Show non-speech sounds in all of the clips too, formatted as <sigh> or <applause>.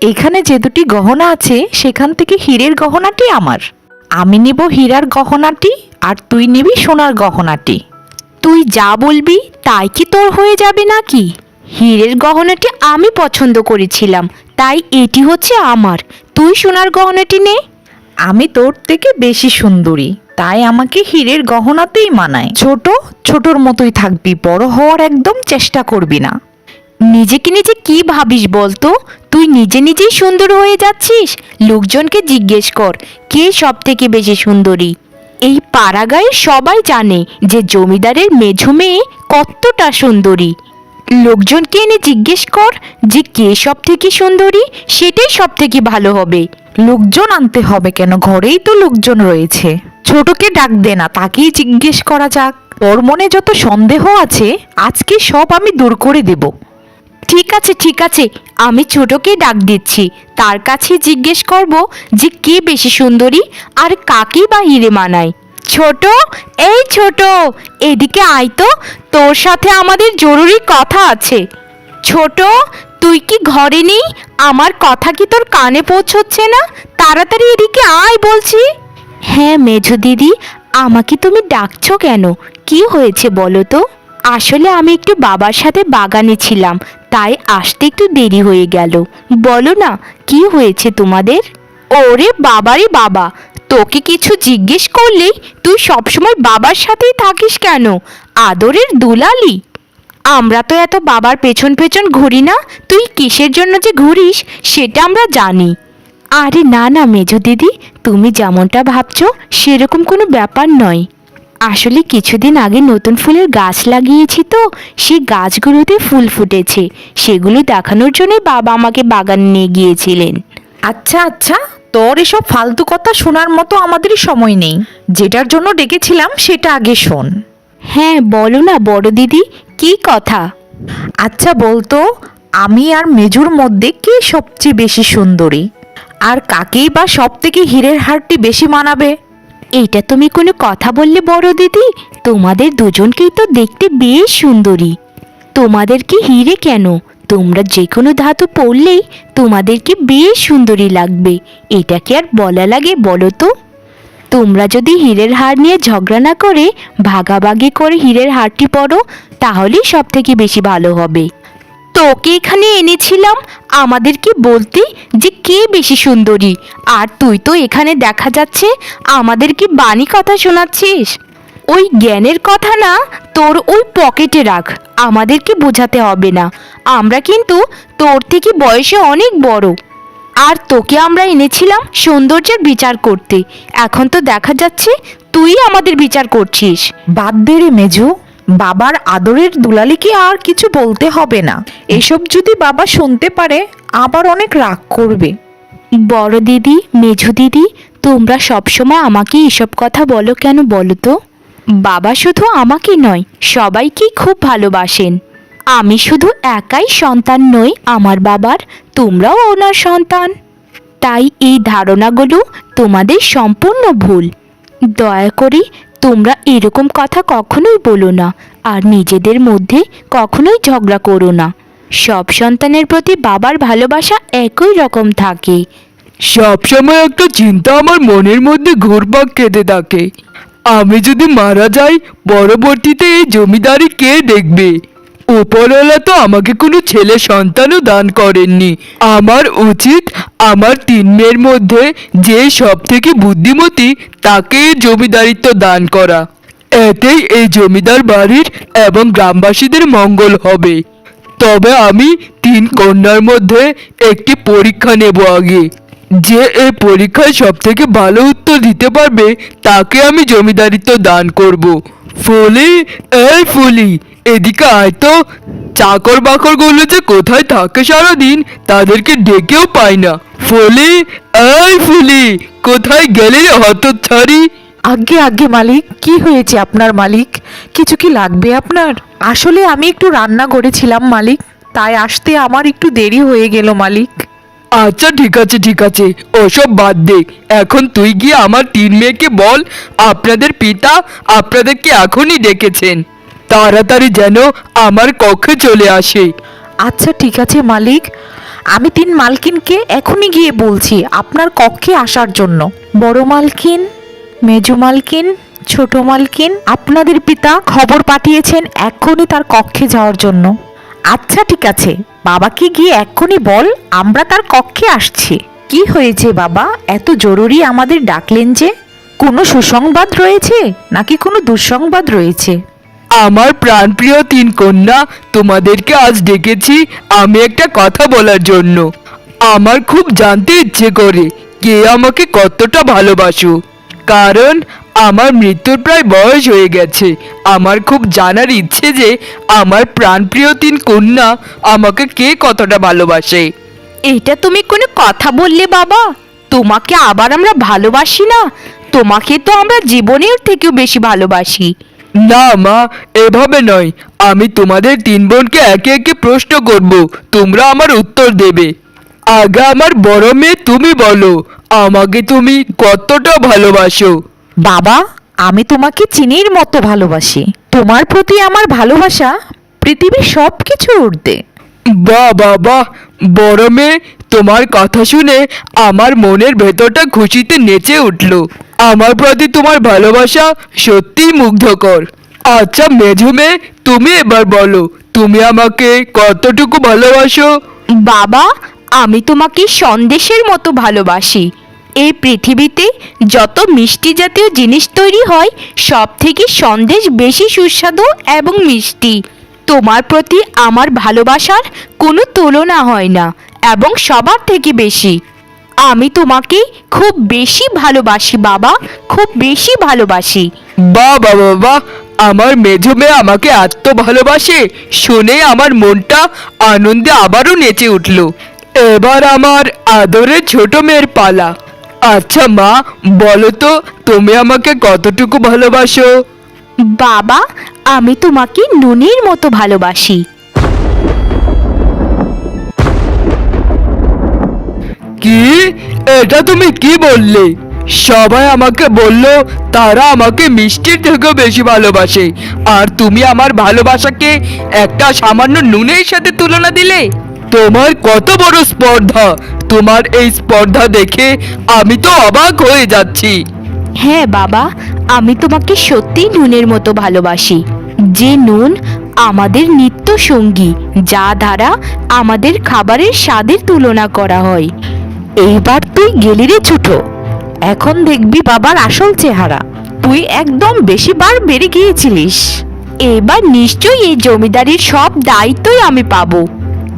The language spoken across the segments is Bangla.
এখানে যে দুটি গহনা আছে, সেখান থেকে হীরের গহনাটি আমার। আমি নেব হীরার গহনাটি আর তুই নিবি সোনার গহনাটি। তুই যা বলবি তাই কি তোর হয়ে যাবে নাকি? হীরের গহনাটি আমি পছন্দ করেছিলাম, তাই এটি হচ্ছে আমার। তুই সোনার গহনাটি নে। আমি তোর থেকে বেশি সুন্দরী, তাই আমাকে হীরের গহনাতেই মানায়। ছোট, ছোটর মতোই থাকবি, বড় হওয়ার একদম চেষ্টা করবি না। নিজেকে নিজে কি ভাবিস বলতো? তুই নিজে নিজেই সুন্দর হয়ে যাচ্ছিস? লোকজনকে জিজ্ঞেস কর, কে সব থেকে বেশি সুন্দরী? এই পাড়াগাঁয়ে সবাই জানে যে জমিদারের মেঝো মেয়ে কতটা সুন্দরী। লোকজনকে এনে জিজ্ঞেস কর যে কে সব থেকে সুন্দরী, সেটাই সব থেকে ভালো হবে। লোকজন আনতে হবে কেন? ঘরেই তো লোকজন রয়েছে। ছোটকে ডাক দে না, তাকেই জিজ্ঞেস করা যাক। ওর মনে যত সন্দেহ আছে, আজকে সব আমি দূর করে দেব। ঠিক আছে ঠিক আছে, আমি ছোটকে ডাক দিচ্ছি। তার কাছে জিজ্ঞেস করব যে কে বেশি সুন্দরী আর কাকে বা হিরে মানায়। ছোট, এই ছোট, এদিকে আয় তো, তোর সাথে আমাদের জরুরি কথা আছে। ছোট, তুই কি ঘরে নেই? আমার কথা কি তোর কানে পৌঁছচ্ছে না? তাড়াতাড়ি এদিকে আয় বলছি। হ্যাঁ মেঝো দিদি, আমাকে তুমি ডাকছো কেন? কি হয়েছে বলো তো? আসলে আমি একটু বাবার সাথে বাগানে ছিলাম, তাই আসতে একটু দেরি হয়ে গেল। বলো না, কি হয়েছে তোমাদের? ওরে বাবারে বাবা, তোকে কিছু জিজ্ঞেস করলেই তুই সবসময় বাবার সাথেই থাকিস কেন? আদরের দুলালি। আমরা তো এত বাবার পেছন পেছন ঘুরি না, তুই কিসের জন্য যে ঘুরিস সেটা আমরা জানি। আরে না না মেজো দিদি, তুমি যেমনটা ভাবছ, সেরকম কোনো ব্যাপার নয়। আসলে কিছুদিন আগে নতুন ফুলের গাছ লাগিয়েছি তো সেই গাছগুলোতে ফুল ফুটেছে। সেগুলো দেখানোর জন্যই বাবা আমাকে বাগান নিয়ে গিয়েছিলেন। আচ্ছা আচ্ছা তোর এসব ফালতু কথা শোনার মতো আমাদেরই সময় নেই। যেটার জন্য ডেকেছিলাম সেটা আগে শোন। হ্যাঁ বলো না বড় দিদি কি কথা? আচ্ছা বলতো আমি আর মেজুর মধ্যে কে সবচেয়ে বেশি সুন্দরী? আর কাকেই বা সব থেকে হীরের হারটি বেশি মানাবে? এটা তুমি কোনো কথা বললে বড় দিদি? তোমাদের দুজনকেই তো দেখতে বেশ সুন্দরী। তোমাদের কি হিরে কেন? তোমরা যে কোনো ধাতু পড়লেই তোমাদেরকে বেশ সুন্দরী লাগবে। এটা কি আর বলা লাগে বলো তো? তোমরা যদি হীরের হার নিয়ে ঝগড়া না করে, ভাগাভাগি করে হীরের হারটি পরো, তাহলেই সব থেকে বেশি ভালো হবে। তোকে এখানে এনেছিলাম। আমাদেরকে বলতে যে কে বেশি সুন্দরী। আর তুই তো এখানে দেখা যাচ্ছে আমাদেরকে বাণী কথা শোনাচ্ছিস? ওই জ্ঞানের কথা না তোর ওই পকেটে রাখ। আমাদেরকে বোঝাতে হবে না। আমরা কিন্তু তোর থেকে বয়সে অনেক বড়। আর তোকে আমরা এনেছিলাম সৌন্দর্যের বিচার করতে। এখন তো দেখা যাচ্ছে তুই আমাদের বিচার করছিস। বাদ দে রে মেজু। বাবার আদরের দুলালিকে আর কিছু বলতে হবে না। এসব যদি বাবা শুনতে পারে, আবার অনেক রাগ করবে। বড় দিদি, মেঝো দিদি, তোমরা সবসময় আমাকে এসব কথা বলো কেন বলো তো? বাবা শুধু আমাকে নয় সবাইকেই খুব ভালোবাসেন। আমি শুধু একাই সন্তান নই, আমার বাবার, তোমরাও ওনার সন্তান। তাই এই ধারণাগুলো তোমাদের সম্পূর্ণ ভুল। দয়া করে তোমরা এরকম কথা কখনোই বলো না, আর নিজেদের মধ্যে কখনোই ঝগড়া করো না। সব সন্তানের প্রতি বাবার ভালোবাসা একই রকম থাকে। সবসময় একটা চিন্তা আমার মনের মধ্যে ঘুরপাক কেঁদে থাকে। আমি যদি মারা যাই, পরবর্তীতে এই জমিদারি কে দেখবে? উপরওয়ালা তো আমাকে কোনো ছেলে সন্তানও দান করেননি। আমার উচিত আমার তিন মেয়ের মধ্যে যে সব থেকে বুদ্ধিমতী তাকে জমিদারিত্ব দান করা। এতেই এই জমিদার বাড়ির এবং গ্রামবাসীদের মঙ্গল হবে। তবে আমি তিন কন্যার মধ্যে একটি পরীক্ষা নেব আগে। যে এই পরীক্ষায় সব থেকে ভালো উত্তর দিতে পারবে, তাকে আমি জমিদারিত্ব দান করব। ফুলি, এই ফুলি এদিকে আয় তো। চাকর বাকরগুলো যে কোথায় থাকে সারাদিন তাদেরকে ডেকেও পাই না। ফুলি এই ফুলি কোথায় গেলে রে হতচ্ছাড়ি? আগে আগে মালিক কি হয়েছে আপনার মালিক? কিছু কি লাগবে আপনার? আসলে আমি একটু রান্না করেছিলাম মালিক তাই আসতে আমার একটু দেরি হয়ে গেল মালিক। আচ্ছা ঠিক আছে ঠিক আছে ওসব বাদ দে। এখন তুই গিয়ে আমার তিন মেয়েকে বল আপনাদের পিতা আপনাদেরকে এখনই ডেকেছেন? তাড়াতাড়ি যেন আমার কক্ষে চলে আসে। আচ্ছা ঠিক আছে, মালিক। আমি তিন মালকিনকে এখনই গিয়ে বলছি আপনার কক্ষে আসার জন্য। বড় মালকিন, মেজু মালকিন, ছোট মালকিন, আপনাদের পিতা খবর পাঠিয়েছেন এক্ষুনি তার কক্ষে যাওয়ার জন্য। আচ্ছা ঠিক আছে, বাবাকে গিয়ে এক্ষুনি বল, আমরা তার কক্ষে আসছি। কি হয়েছে, বাবা? এত জরুরি আমাদের ডাকলেন যে? কোনো সুসংবাদ রয়েছে নাকি কোনো দুঃসংবাদ রয়েছে? আমার প্রাণপ্রিয় তিন কন্যা, তোমাদেরকে আজ ডেকেছি আমি একটা কথা বলার জন্য। আমার খুব জানতে ইচ্ছে করে কে আমাকে কতটা ভালোবাসো। কারণ আমার মৃত্যুর প্রায় বয়স হয়ে গেছে। আমার খুব জানার ইচ্ছে যে আমার প্রাণপ্রিয় তিন কন্যা আমাকে কে কতটা ভালোবাসে। এটা তুমি কোনো কথা বললে বাবা? তোমাকে আবার আমরা ভালোবাসি না? তোমাকে তো আমরা জীবনের থেকেও বেশি ভালোবাসি। না মা এভাবে নয়। আমি তোমাদের তিন বোনকে একে একে প্রশ্ন করব। তোমরা আমার উত্তর দেবে। আগে আমার বড় মেয়ে তুমি বলো। আমাকে তুমি কতটা ভালোবাসো? বাবা আমি তোমাকে চিনির মতো ভালোবাসি। তোমার প্রতি আমার ভালোবাসা পৃথিবীর সব কিছু উঠতে বাহ বাহ। বড় মেয়ে তোমার কথা শুনে আমার মনের ভেতরটা খুশিতে নেচে উঠল। আমার প্রতি তোমার ভালোবাসা সত্যিই মুগ্ধকর। আচ্ছা মেঝো মেয়ে, তুমি এবার বলো, তুমি আমাকে কতটুকু ভালোবাসো? বাবা, আমি তোমাকে সন্দেশের মতো ভালোবাসি। এই পৃথিবীতে যত মিষ্টি জাতীয় জিনিস তৈরি হয় সব থেকে সন্দেশ বেশি সুস্বাদু এবং মিষ্টি। তোমার প্রতি আমার ভালোবাসার কোনো তুলনা হয় না। এবং সবার থেকে বেশি। আমি তোমাকে খুব বেশি ভালোবাসি বাবা। খুব বেশি ভালোবাসি। বাহ বাবা বাহ আমার মেঝো মেয়ে আমাকে এত ভালোবাসে শুনে আমার মনটা আনন্দে আবারও নেচে উঠল। এবার আমার আদরের ছোট মেয়ের পালা। আচ্ছা মা বলো তো তুমি আমাকে কতটুকু ভালোবাসো? বাবা আমি তোমাকে নুনের মতো ভালোবাসি। কি? এটা তুমি কি বললে? সবাই আমাকে বলল, তারা আমাকে মিষ্টির থেকেও বেশি ভালোবাসে। আর তুমি আমার ভালোবাসাকে একটা সামান্য নুনের সাথে তুলনা দিলে? তোমার কত বড় স্পর্ধা! তোমার এই স্পর্ধা দেখে আমি তো অবাক হয়ে যাচ্ছি। হ্যাঁ বাবা, আমি তোমাকে সত্যি নুনের মতো ভালোবাসি। যে নুন আমাদের নিত্য সঙ্গী যা দ্বারা আমাদের খাবারের স্বাদের তুলনা করা হয়। এইবার তুই গেলি রে ছুটো এখন দেখবি বাবার আসল চেহারা। তুই একদম বেশি বার বেড়ে গিয়েছিলিস। এবার নিশ্চয়ই এই জমিদারির সব দায়িত্বই আমি পাবো।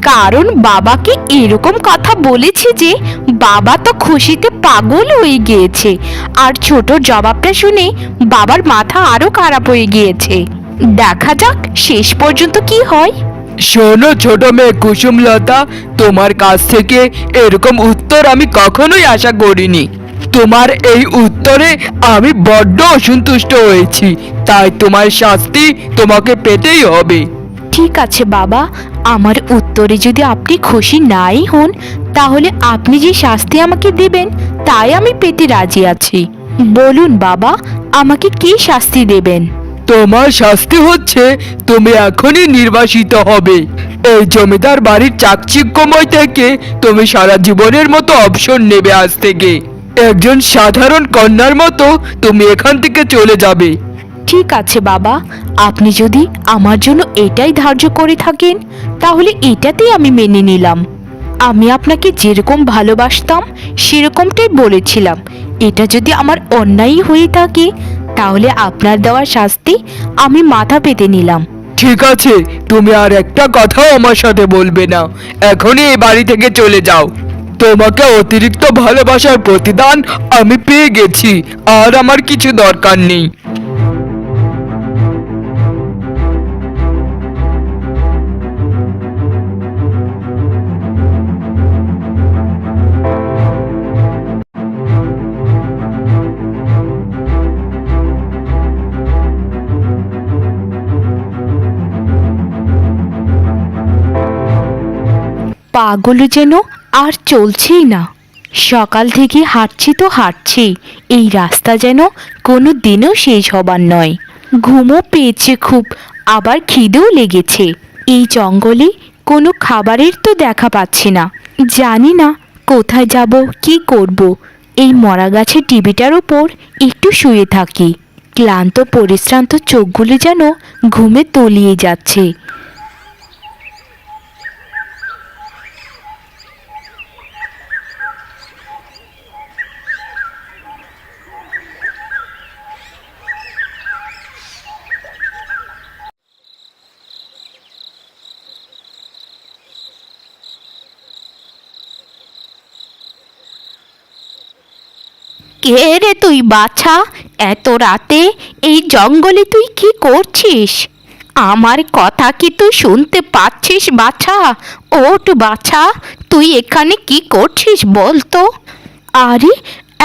কারণ বাবাকে এরকম কথা বলেছি যে, বাবা তো খুশিতে পাগল হয়ে গিয়েছে। আর ছোট জবাবটা শুনে বাবার মাথা আরও খারাপ হয়ে গিয়েছে। দেখা যাক শেষ পর্যন্ত কি হয়। শোনো ছোট মেয়ে কুসুমলতা, তোমার কাছ থেকে এরকম উত্তর আমি কখনোই আশা করিনি। তোমার এই উত্তরে আমি বড্ড অসন্তুষ্ট হয়েছি, তাই তোমার শাস্তি তোমাকে পেতেই হবে। ঠিক আছে বাবা, আমার উত্তরে যদি আপনি খুশি নাই হন, তাহলে আপনি যে শাস্তি আমাকে দেবেন, তাই আমি পেতে রাজি আছি। বলুন বাবা, আমাকে কি শাস্তি দেবেন? তোমার শাস্তি হচ্ছে, তুমি এখনই নির্বাসিত হবে। এই জমিদার বাড়ির চাকচিক্যময় থেকে তুমি সারা জীবনের মতো অবসর নেবে আজ থেকে। একজন সাধারণ কন্যার মতো তুমি এখান থেকে চলে যাবে। ঠিক আছে বাবা, আপনি যদি আমার জন্য এটাই ধার্য করে থাকেন, তাহলে এটাতেই আমি মেনে নিলাম। আমি আপনাকে যেরকম ভালোবাসতাম, সেরকমটাই বলেছিলাম। এটা যদি আমার অন্যায় হয়ে থাকে তাহলে আপনার দেওয়ার শাস্তি আমি মাথা পেতে নিলাম। ঠিক আছে, তুমি আর একটা কথাও আমার সাথে বলবে না। এখনই এই বাড়ি থেকে চলে যাও। তোমাকে অতিরিক্ত ভালোবাসার প্রতিদান আমি পেয়ে গেছি, আর আমার কিছু দরকার নেই। পাগল যেন আর চলছেই না। সকাল থেকে হাঁটছি তো হাঁটছি, এই রাস্তা যেন কোনো দিনও শেষ হবার নয়। ঘুমও পেয়েছে খুব, আবার খিদেও লেগেছে। এই জঙ্গলে কোনো খাবারের তো দেখা পাচ্ছি না। জানি না কোথায় যাব, কি করব। এই মরা গাছের টিভিটার ওপর একটু শুয়ে থাকি। ক্লান্ত, পরিশ্রান্ত চোখগুলি যেন ঘুমে তলিয়ে যাচ্ছে। কে রে তুই বাছা? এত রাতে এই জঙ্গলে তুই কি করছিস? আমার কথা কি তুই শুনতে পাচ্ছিস বাছা? ওট বাছা, তুই এখানে কি করছিস বল তো আরে,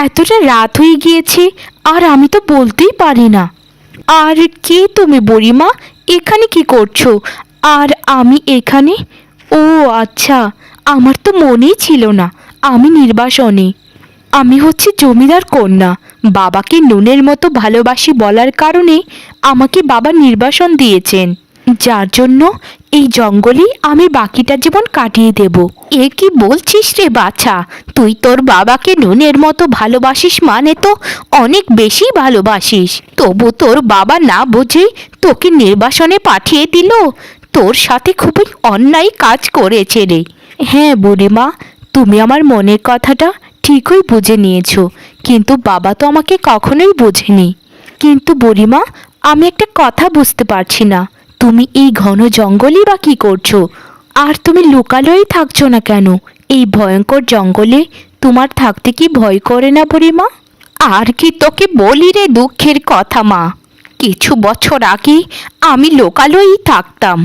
এতটা রাত হয়ে গিয়েছে, আর আমি তো বলতেই পারি না। আর কে তুমি বুড়িমা? এখানে কি করছ? আর আমি এখানে? ও আচ্ছা আমার তো মনেই ছিল না, আমি নির্বাসনে। আমি হচ্ছে জমিদার কন্যা। বাবাকে নুনের মতো ভালোবাসি বলার কারণে আমাকে বাবা নির্বাসন দিয়েছেন। যার জন্য এই জঙ্গলেই আমি বাকিটা জীবন কাটিয়ে দেব। এ কি বলছিস রে বাছা? তুই তোর বাবাকে নুনের মতো ভালোবাসিস মানে তো অনেক বেশি ভালোবাসিস। তবু তোর বাবা না বুঝে তোকে নির্বাসনে পাঠিয়ে দিল। তোর সাথে খুবই অন্যায় কাজ করেছে রে। হ্যাঁ বুড়িমা, তুমি আমার মনের কথাটা ঠিকই বুঝে নিয়েছো, কিন্তু বাবা তো আমাকে কখনোই বোঝেনি। কিন্তু বুড়িমা, আমি একটা কথা বুঝতে পারছি না, তুমি এই ঘন জঙ্গলই বা কি করছ? আর তুমি লুকালয়েই থাকছো না কেন? এই ভয়ঙ্কর জঙ্গলে তোমার থাকতে কি ভয় করে না বুড়িমা? আর কি তোকে বলি রে দুঃখের কথা মা। কিছু বছর আগে আমি লোকালয়েই থাকতাম।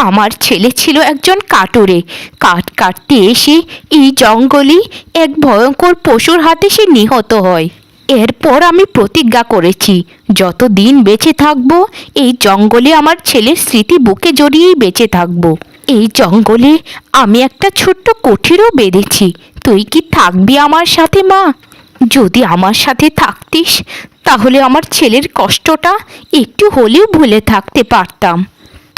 আমার ছেলে ছিল একজন কাটুরে কাঠ কাটতে এসে এই জঙ্গলে এক ভয়ঙ্কর পশুর হাতে সে নিহত হয়। এরপর আমি প্রতিজ্ঞা করেছি যত দিন বেঁচে থাকব, এই জঙ্গলে আমার ছেলের স্মৃতি বুকে জড়িয়েই বেঁচে থাকব। এই জঙ্গলে আমি একটা ছোট্ট কুঠিরও বেঁধেছি। তুই কি থাকবি আমার সাথে, মা? যদি আমার সাথে থাকতিস, তাহলে আমার ছেলের কষ্টটা একটু হলেও ভুলে থাকতে পারতাম।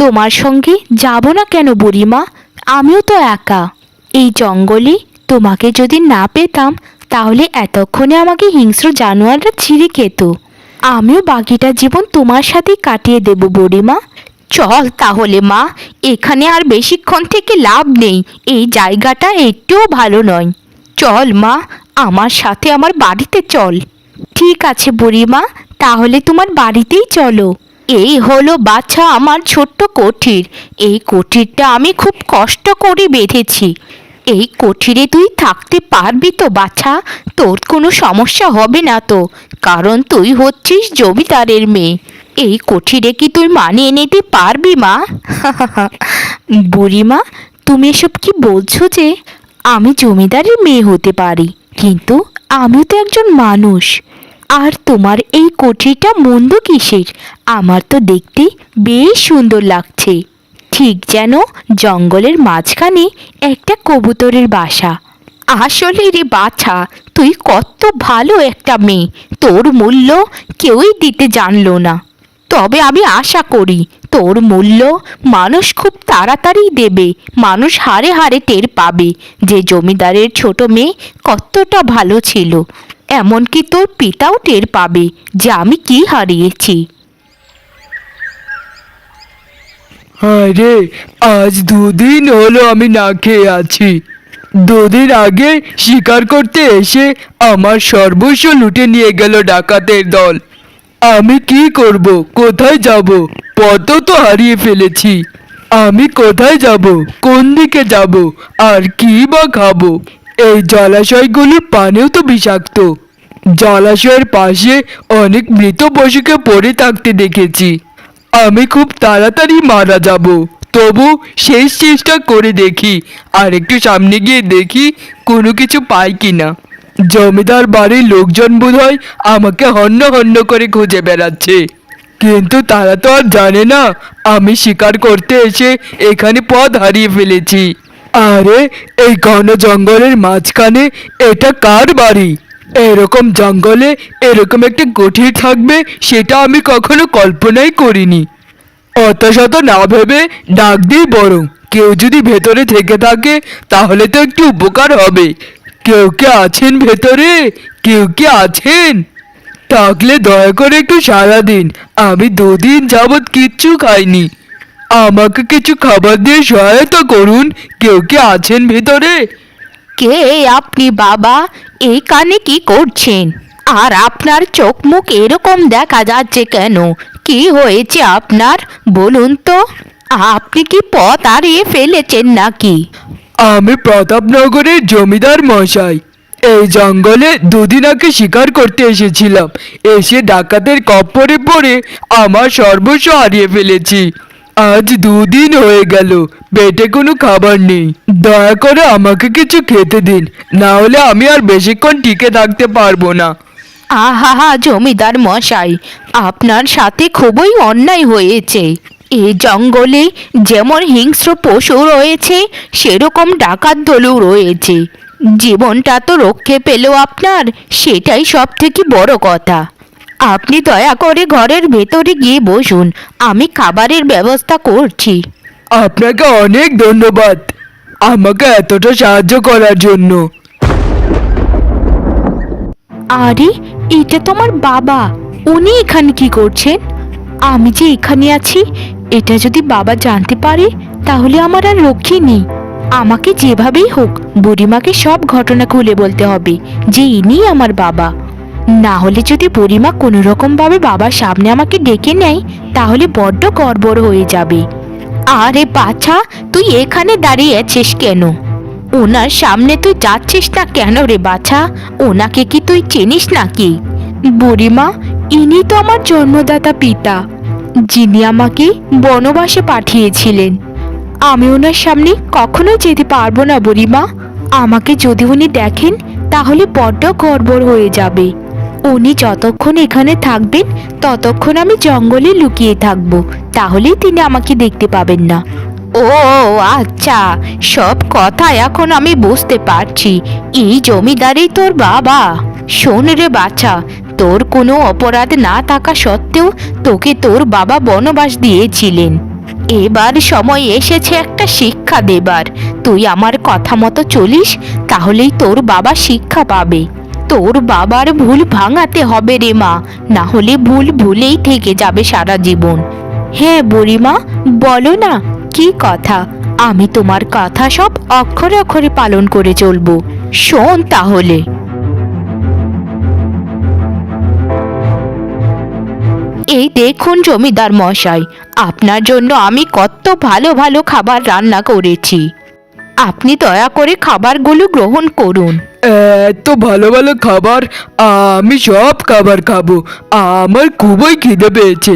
তোমার সঙ্গে যাব না কেন বুড়িমা? আমিও তো একা। এই জঙ্গলে তোমাকে যদি না পেতাম, তাহলে এতক্ষণে আমাকে হিংস্র জানোয়াররা ছিঁড়ে খেত। আমিও বাকিটা জীবন তোমার সাথেই কাটিয়ে দেব বুড়িমা। চল তাহলে মা, এখানে আর বেশিক্ষণ থেকে লাভ নেই। এই জায়গাটা একটুও ভালো নয়। চল মা, আমার সাথে আমার বাড়িতে চল। ঠিক আছে বুড়িমা, তাহলে তোমার বাড়িতেই চলো। এই হলো বাছা আমার ছোট্ট কঠির। এই কঠিরটা আমি খুব কষ্ট করে বেঁধেছি। এই কঠিরে তুই থাকতে পারবি তো বাছা? তোর কোনো সমস্যা হবে না তো, কারণ তুই হচ্ছিস জমিদারের মেয়ে। এই কঠিরে কি তুই মানিয়ে নিতে পারবি মা? <laughs> বুড়িমা, তুমি এসব কি বলছো যে, আমি জমিদারের মেয়ে হতে পারি, কিন্তু আমি তো একজন মানুষ। আর তোমার এই কোঠরিটা মন্দ কিসের? আমার তো দেখতে বেশ সুন্দর লাগছে। ঠিক যেন জঙ্গলের মাঝখানে একটা কবুতরের বাসা। আসলে রে বাছা, তুই কত ভালো একটা মেয়ে। তোর মূল্য কেউই দিতে জানলো না। তবে আমি আশা করি, তোর মূল্য মানুষ খুব তাড়াতাড়ি দেবে। মানুষ হারে হারে টের পাবে যে জমিদারের ছোট মেয়ে কতটা ভালো ছিল। এমনকি তোর পিতাও টের পাবে যে আমি কি হারিয়েছি। হায় রে, আজ দুদিন হলো আমি না খেয়ে আছি। দুদিন আগে শিকার করতে এসে আমার সর্বস্ব লুটে নিয়ে গেল ডাকাতের দল। আমি কি করব? কোথায় যাব? পথ তো হারিয়ে ফেলেছি। আমি কোথায় যাব? কোন দিকে যাব? আর কি বা খাব? এই জলাশয়গুলির পানিও তো বিষাক্ত। জলাশয়ের পাশে অনেক মৃত পশুকে পড়ে থাকতে দেখেছি। আমি খুব তাড়াতাড়ি মারা যাব। তবু শেষ চেষ্টা করে দেখি, আর একটু সামনে গিয়ে দেখি কোনো কিছু পাই কি না জমিদার বাড়ির লোকজন বোধহয় আমাকে হন্য হন্য করে খুঁজে বেড়াচ্ছে। কিন্তু তারা তো আর জানে না, আমি শিকার করতে এসে এখানে পথ হারিয়ে ফেলেছি। আরে, এই ঘন জঙ্গলের মাঝখানে এটা কার বাড়ি? এরকম জঙ্গলে এরকম একটা কুঠির থাকবে, সেটা আমি কখনো কল্পনাই করিনি। অত শত না ভেবে ডাক দিই বরং, কেউ যদি ভেতরে থেকে থাকে, তাহলে তো একটু উপকার হবে। কেউ কে আছেন ভেতরে? কেউ কে আছেন? থাকলে দয়া করে একটু সারা দিন, আমি দুদিন যাবৎ কিচ্ছু খাইনি। আমাকে কিছু খাবার দিয়ে সহায়তা করুন, কেউ কে আছেন ভেতরে? কে আপনি বাবা? এই কানে কি করছেন? আর আপনার চোখ মুখ এরকম দেখা যাচ্ছে কেন? কি হয়েছে আপনার? বলুন তো। আপনি কি পথ হারিয়ে ফেলেছেন নাকি? আমি প্রতাপনগরের জমিদার মশাই। এই জঙ্গলে দুদিন আগে শিকার করতে এসেছিলাম। এসে ডাকাতের কপ্পরে পড়ে আমার সর্বস্ব হারিয়ে ফেলেছি। আজ দুদিন হয়ে গেল, পেটে কোনো খাবার নেই। দয়া করে আমাকে কিছু খেতে দিন, না হলে আমি আর বেশিক্ষণ টিকে থাকতে পারব না। আহাহা জমিদার মশাই, আপনার সাথে খুবই অন্যায় হয়েছে। এই জঙ্গলে যেমন হিংস্র পশু রয়েছে, সেরকম ডাকাত দলও রয়েছে। জীবনটা তো রক্ষে পেল আপনার, সেটাই সব থেকে বড় কথা। আপনি দয়া করে ঘরের ভেতরে গিয়ে বসুন আমি খাবারের ব্যবস্থা করছি। আপনাকে অনেক ধন্যবাদ আমাকে এতটা সাহায্য করার জন্য। আরে এটা তো আমার বাবা উনি এখানে কি করছেন? আমি যে এখানে আছি এটা যদি বাবা জানতে পারে তাহলে আমার আর রক্ষী নেই। আমাকে যেভাবেই হোক বুড়িমাকে সব ঘটনা খুলে বলতে হবে যে ইনি আমার বাবা। না হলে যদি বুড়িমা কোনো রকম ভাবে বাবার সামনে আমাকে ডেকে নেয়, তাহলে বড্ড গড়বড় হয়ে যাবে। আরে বাছা, তুই এখানে দাঁড়িয়ে আছিস কেন? ওনার সামনে তুই যাচ্ছিস না কেন রে বাছা? ওনাকে কি তুই চিনিস নাকি? বুড়িমা, ইনি তো আমার জন্মদাতা পিতা, যিনি আমাকে বনবাসে পাঠিয়েছিলেন। আমি ওনার সামনে কখনো যেতে পারব না বুড়িমা। আমাকে যদি উনি দেখেন, তাহলে বড্ড গড়বড় হয়ে যাবে। উনি যতক্ষণ এখানে থাকবেন, ততক্ষণ আমি জঙ্গলে লুকিয়ে থাকব। তাহলেই তিনি আমাকে দেখতে পাবেন না। ও আচ্ছা সব কথা এখন আমি বুঝতে পারছি। এই জমিদারই তোর বাবা। শোন রে বাছা, তোর কোনো অপরাধ না থাকা সত্ত্বেও তোকে তোর বাবা বনবাস দিয়েছিলেন। এবার সময় এসেছে একটা শিক্ষা দেবার। তুই আমার কথা মতো চলিস, তাহলেই তোর বাবা শিক্ষা পাবে। তোর বাবার ভুল ভাঙাতে হবে রে মা, না হলে ভুল ভুলেই থেকে যাবে সারা জীবন। হ্যাঁ বুড়িমা, বলো না, কি কথা? আমি তোমার কথা সব অক্ষরে অক্ষরে পালন করে চলবো। শোন তাহলে। এই দেখুন জমিদার মশাই, আপনার জন্য আমি কত ভালো ভালো খাবার রান্না করেছি। আপনি দয়া করে খাবারগুলো গ্রহণ করুন। এত ভালো ভালো খাবার, আমি সব খাবার খাব। আমার খুবই খিদে পেয়েছে।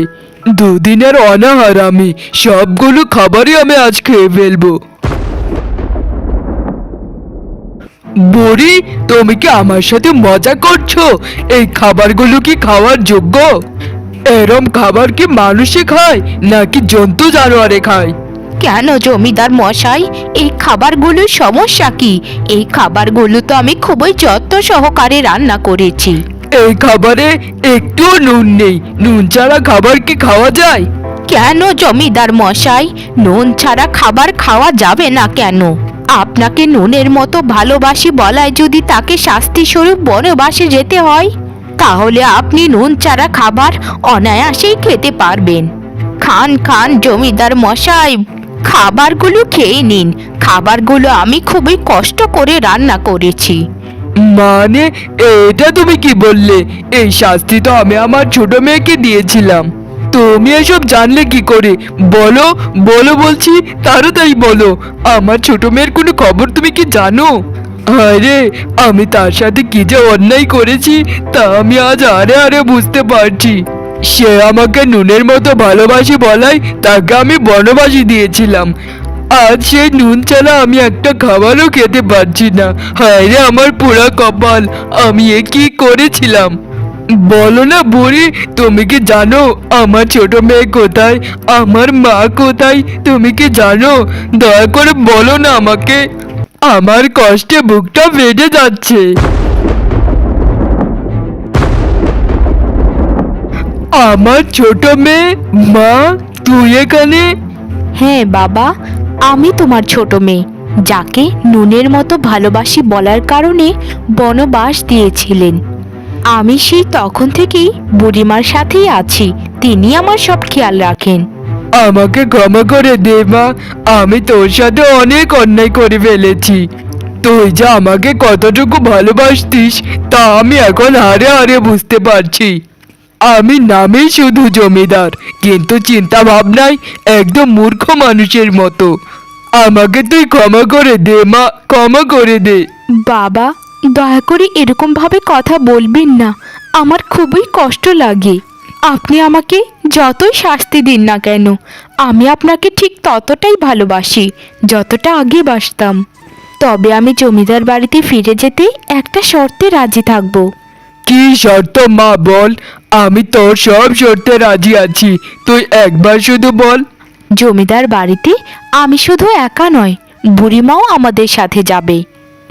দুদিনের অনাহার আমি, সবগুলো খাবারই আমি আজ খেয়ে ফেলব। বুড়ি, তুমি কি আমার সাথে মজা করছ? এই খাবারগুলো কি খাওয়ার যোগ্য? এরম খাবার কি মানুষে খায়, নাকি জন্তু জানোয়ারে খায়? কেন জমিদার মশাই? এই খাবারগুলোর সমস্যা কি? এই খাবারগুলো তো আমি খুবই যত্ন সহকারে রান্না করেছি। এই খাবারে একটুও নুন নেই। নুন ছাড়া খাবার কি খাওয়া যায়? কেন জমিদার মশাই? নুন ছাড়া খাবার খাওয়া যাবে না কেন? আপনাকে নুনের মতো ভালোবাসি বলায় যদি তাকে শাস্তি স্বরূপ বনবাসে যেতে হয় তাহলে আপনি নুন ছাড়া খাবার অনায়াসেই খেতে পারবেন। খান খান জমিদার মশাই। খাবারগুলো খেয়ে নিন। খাবারগুলো আমি খুবই কষ্ট করে রান্না করেছি। মানে এটা তুমি কি বললে? এই শাস্তি তো আমি আমার ছোট মেয়েকে দিয়েছিলাম। তুমি এসব জানলে কি করে? বলো বলো বলছি, তাড়াতাড়ি বলো। আমার ছোট মেয়ের কোনো খবর তুমি কি জানো? আরে, আমি তার সাথে কি যে অন্যায় করেছি, তা আমি আজ আরে আরে বুঝতে পারছি। সে আমাকে নুনের মতো ভালোবাসি বলাই তাকে আমি বনবাসী দিয়েছিলাম। আজ সেই নুন ছাড়া আমি একটা খাবারও খেতে পারছি না। হায় রে আমার পুরা কপাল, আমি এ কি করেছিলাম? বলো না বুড়ি, তুমি কি জানো আমার ছোট মেয়ে কোথায়? আমার মা কোথায়? তুমি কি জানো? দয়া করে বলো না আমাকে। আমার কষ্টে বুকটা বেড়ে যাচ্ছে। আমার ছোট মেয়ে। মা তুই এখানে? হ্যাঁ বাবা আমি তোমার ছোট মেয়ে যাকে নুনের মতো ভালোবাসি বলার কারণে বনবাস দিয়েছিলেন। আমি সেই তখন থেকেই বুড়িমার সাথেই আছি তিনি আমার সব খেয়াল রাখেন। আমাকে ক্ষমা করে দে মা। আমি তোর সাথে অনেক অন্যায় করে ফেলেছি। তুই যে আমাকে কতটুকু ভালোবাসতিস তা আমি এখন হারে হারে বুঝতে পারছি। আমি নামেই শুধু জমিদার, কিন্তু চিন্তা ভাবনায় একদম মূর্খ মানুষের মতো। আমাকে তুই ক্ষমা করে দে, মা, ক্ষমা করে দে। বাবা, দয়া করে এরকম ভাবে কথা বলবেন না। আমার খুবই কষ্ট লাগে। আপনি আমাকে যতই শাস্তি দিন না কেন, আমি আপনাকে ঠিক ততটাই ভালোবাসি, যতটা আগে বাসতাম। তবে আমি জমিদার বাড়িতে ফিরে যেতে একটা শর্তে রাজি থাকব। কি শর্ত মা বল। আমি তোর সব শর্তে রাজি আছি। তুই একবার শুধু বল। জমিদার বাড়িতে আমি শুধু একা নয় বুড়িমাও আমাদের সাথে যাবে।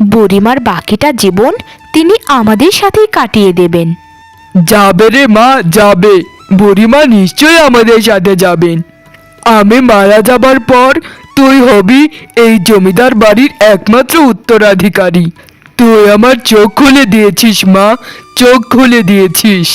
বুড়িমার বাকিটা জীবন তিনি আমাদের সাথেই কাটিয়ে দেবেন। যাবে রে মা যাবে। বুড়িমা নিশ্চয়ই আমাদের সাথে যাবেন। আমি মারা যাবার পর তুই হবি এই জমিদার বাড়ির একমাত্র উত্তরাধিকারী। তুই আমার চোখ খুলে দিয়েছিস মা। চোখ খুলে দিয়েছিস।